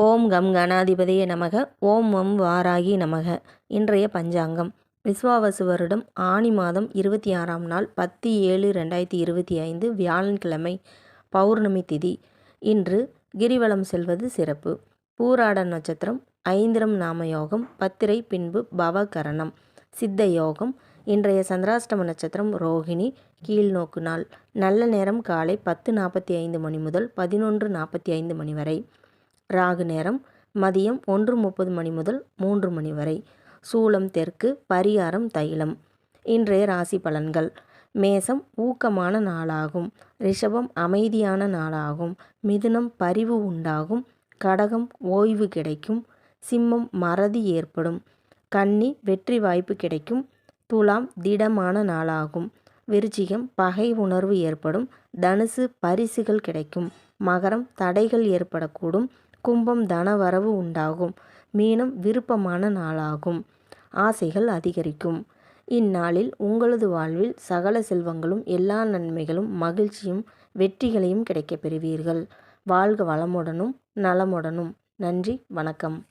ஓம் come கணாதிபதியே நமக. ஓம் வம் வாராகி நமக. இன்றைய பஞ்சாங்கம். விஸ்வாவசு வருடம் ஆனி மாதம் இருபத்தி ஆறாம் நாள் பத்து ஏழு ரெண்டாயிரத்தி இருபத்தி ஐந்து வியாழன்கிழமை. பௌர்ணமி திதி. இன்று கிரிவலம் செல்வது சிறப்பு. பூராட நட்சத்திரம் ஐந்திரம் நாம யோகம் பத்திரை பின்பு பவகரணம். சித்த யோகம். இன்றைய சந்திராஷ்டம நட்சத்திரம் ரோஹிணி கீழ்நோக்கு நாள். நல்ல நேரம் காலை பத்து நாற்பத்தி ஐந்து மணி முதல் பதினொன்று நாற்பத்தி ஐந்து மணி வரை. ராகு நேரம் மதியம் ஒன்று முப்பது மணி முதல் மூன்று மணி வரை. சூளம் தெற்கு பரிகாரம் தைலம். இன்றைய ராசி பலன்கள். மேசம் ஊக்கமான நாளாகும். ரிஷபம் அமைதியான நாளாகும். மிதுனம் பரிவு உண்டாகும். கடகம் ஓய்வு கிடைக்கும். சிம்மம் மறதி ஏற்படும். கன்னி வெற்றி வாய்ப்பு கிடைக்கும். துலாம் திடமான நாளாகும். விருச்சிகம் பகை உணர்வு ஏற்படும். தனுசு பரிசுகள் கிடைக்கும். மகரம் தடைகள் ஏற்படக்கூடும். கும்பம் தனவரவு உண்டாகும். மீனம் விருப்பமான நாளாகும். ஆசைகள் அதிகரிக்கும். இந்நாளில் உங்களது வாழ்வில் சகல செல்வங்களும் எல்லா நன்மைகளும் மகிழ்ச்சியும் வெற்றிகளையும் கிடைக்கப் பெறுவீர்கள். வாழ்க வளமுடனும் நலமுடனும். நன்றி வணக்கம்.